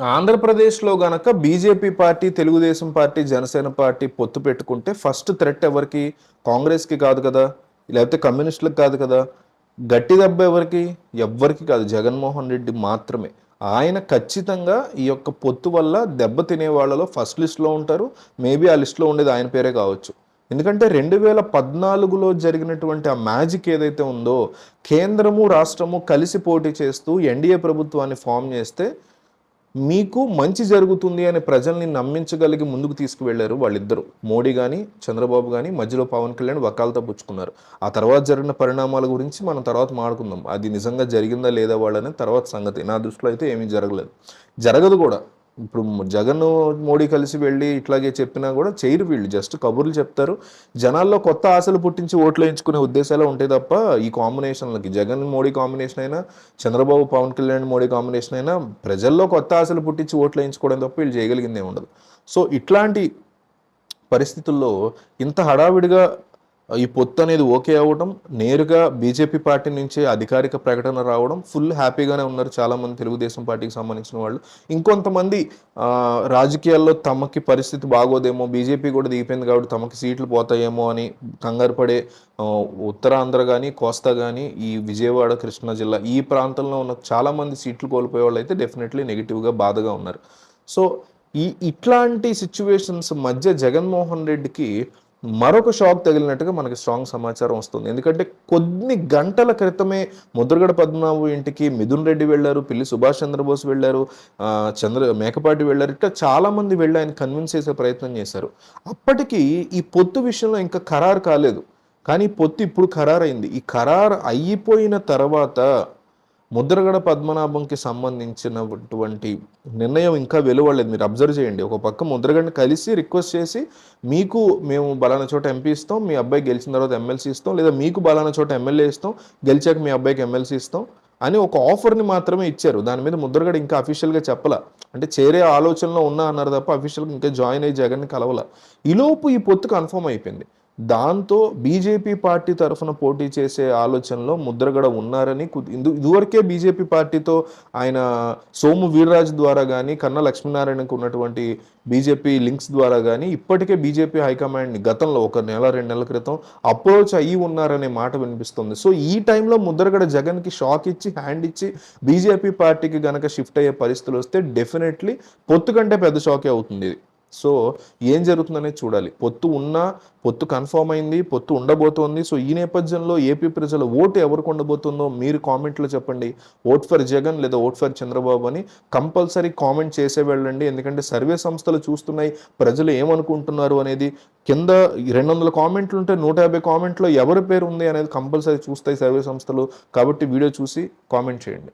ఆంధ్రప్రదేశ్లో గనక BJP party Telugu Desam party Janasena party పొత్తు పెట్టుకుంటే ఫస్ట్ థ్రెట్ ఎవరికి? కాంగ్రెస్కి కాదు కదా. లేకపోతే కమ్యూనిస్టులకు కాదు కదా. గట్టి దెబ్బ ఎవరికి? ఎవ్వరికి కాదు. జగన్మోహన్ రెడ్డి మాత్రమే. ఆయన ఖచ్చితంగా ఈ యొక్క పొత్తు వల్ల దెబ్బ తినే వాళ్ళలో ఫస్ట్ లిస్ట్లో ఉంటారు. మేబీ ఆ లిస్ట్లో ఉండేది ఆయన పేరే కావచ్చు. ఎందుకంటే రెండు వేల పద్నాలుగులో జరిగినటువంటి ఆ మ్యాజిక్ ఏదైతే ఉందో కేంద్రము రాష్ట్రము కలిసి పోటీ చేస్తూ ఎన్డీఏ ప్రభుత్వాన్ని ఫామ్ చేస్తే మీకు మంచి జరుగుతుంది అని ప్రజల్ని నమ్మించగలిగి ముందుకు తీసుకువెళ్ళారు వాళ్ళిద్దరు. మోడీ కానీ చంద్రబాబు కానీ మధ్యలో పవన్ కళ్యాణ్ వకాలతో పుచ్చుకున్నారు. ఆ తర్వాత జరిగిన పరిణామాల గురించి మనం తర్వాత మాడుకుందాం అది నిజంగా జరిగిందా లేదా వాళ్ళని తర్వాత సంగతి. నా దృష్టిలో అయితే ఏమీ జరగలేదు. జరగదు కూడా. ఇప్పుడు జగన్ మోడీ కలిసి వెళ్ళి ఇట్లాగే చెప్పినా కూడా చేయరు వీళ్ళు. జస్ట్ కబుర్లు చెప్తారు. జనాల్లో కొత్త ఆశలు పుట్టించి ఓట్లు వేయించుకునే ఉద్దేశాలు ఉంటాయి తప్ప ఈ కాంబినేషన్లకి జగన్ మోడీ కాంబినేషన్ అయినా చంద్రబాబు పవన్ కళ్యాణ్ మోడీ కాంబినేషన్ అయినా ప్రజల్లో కొత్త ఆశలు పుట్టించి ఓట్లు వేయించుకోవడం తప్ప వీళ్ళు చేయగలిగిందే ఉండదు సో ఇట్లాంటి పరిస్థితుల్లో ఇంత హడావిడిగా ఈ పొత్తు అనేది ఓకే అవ్వడం నేరుగా బీజేపీ పార్టీ నుంచి అధికారిక ప్రకటన రావడం ఫుల్ హ్యాపీగానే ఉన్నారు చాలామంది తెలుగుదేశం పార్టీకి సంబంధించిన వాళ్ళు. ఇంకొంతమంది రాజకీయాల్లో తమకి పరిస్థితి బాగోదేమో బీజేపీ కూడా దిగిపోయింది కాబట్టి తమకి సీట్లు పోతాయేమో అని కంగారు పడే ఉత్తరాంధ్ర కానీ కోస్తా కానీ ఈ విజయవాడ కృష్ణా జిల్లా ఈ ప్రాంతంలో ఉన్న చాలామంది సీట్లు కోల్పోయే వాళ్ళు అయితే డెఫినెట్లీ నెగిటివ్గా బాధగా ఉన్నారు. సో ఈ ఇట్లాంటి సిచ్యువేషన్స్ మధ్య జగన్మోహన్ రెడ్డికి మరొక షాక్ తగిలినట్టుగా మనకి స్ట్రాంగ్ సమాచారం వస్తుంది. ఎందుకంటే కొన్ని గంటల క్రితమే ముద్రగడ పద్మనాభు ఇంటికి మిథున్ రెడ్డి వెళ్ళారు పిల్లి సుభాష్ చంద్రబోస్ వెళ్ళారు చంద్ర మేకపాటి వెళ్ళారు ఇట్లా చాలామంది వెళ్ళి ఆయన కన్విన్స్ చేసే ప్రయత్నం చేశారు. అప్పటికి ఈ పొత్తు విషయంలో ఇంకా ఖరారు కాలేదు. కానీ ఈ పొత్తు ఇప్పుడు ఖరారైంది. ఈ ఖరారు అయిపోయిన తర్వాత ముద్రగడ పద్మనాభంకి సంబంధించినటువంటి నిర్ణయం ఇంకా వెలువడలేదు. మీరు అబ్జర్వ్ చేయండి. ఒక పక్క ముద్రగడని కలిసి రిక్వెస్ట్ చేసి మీకు మేము బలానా చోట ఎంపీ ఇస్తాం మీ అబ్బాయి గెలిచిన తర్వాత ఎమ్మెల్సీ ఇస్తాం లేదా మీకు బలానా చోట ఎమ్మెల్యే ఇస్తాం గెలిచాక మీ అబ్బాయికి ఎమ్మెల్సీ ఇస్తాం అని ఒక ఆఫర్ని మాత్రమే ఇచ్చారు. దాని మీద ముద్రగడ ఇంకా అఫీషియల్గా చెప్పలా. అంటే చేరే ఆలోచనలో ఉన్నా అన్నారు తప్ప అఫీషియల్గా ఇంకా జాయిన్ అయ్యి జగన్ని కలవల. ఈలోపు ఈ పొత్తు కన్ఫర్మ్ అయిపోయింది. దాంతో బీజేపీ పార్టీ తరఫున పోటీ చేసే ఆలోచనలో ముద్రగడ ఉన్నారని ఇందు ఇదివరకే బీజేపీ పార్టీతో ఆయన సోము వీర్రాజు ద్వారా కానీ కన్నా లక్ష్మీనారాయణకు ఉన్నటువంటి బీజేపీ లింక్స్ ద్వారా కానీ ఇప్పటికే బీజేపీ హైకమాండ్ని గతంలో ఒక నెల రెండు నెలల క్రితం అప్రోచ్ అయ్యి ఉన్నారనే మాట వినిపిస్తుంది. సో ఈ టైంలో ముద్రగడ జగన్కి షాక్ ఇచ్చి హ్యాండ్ ఇచ్చి బీజేపీ పార్టీకి గనక షిఫ్ట్ అయ్యే పరిస్థితులు వస్తే డెఫినెట్లీ పొత్తు కంటే పెద్ద షాకే అవుతుంది ఇది. సో ఏం జరుగుతుందనేది చూడాలి. పొత్తు ఉన్నా పొత్తు కన్ఫర్మ్ అయింది పొత్తు ఉండబోతోంది. సో ఈ నేపథ్యంలో ఏపీ ప్రజల ఓటు ఎవరికి ఉండబోతుందో మీరు కామెంట్లో చెప్పండి. ఓట్ ఫర్ జగన్ లేదా ఓట్ ఫర్ చంద్రబాబు అని కంపల్సరీ కామెంట్ చేసే వెళ్ళండి. ఎందుకంటే సర్వే సంస్థలు చూస్తున్నాయి ప్రజలు ఏమనుకుంటున్నారు అనేది కింద రెండు వందల కామెంట్లు ఉంటే నూట యాభై కామెంట్లో ఎవరి పేరు ఉంది అనేది కంపల్సరీ చూస్తాయి సర్వే సంస్థలు. కాబట్టి వీడియో చూసి కామెంట్ చేయండి.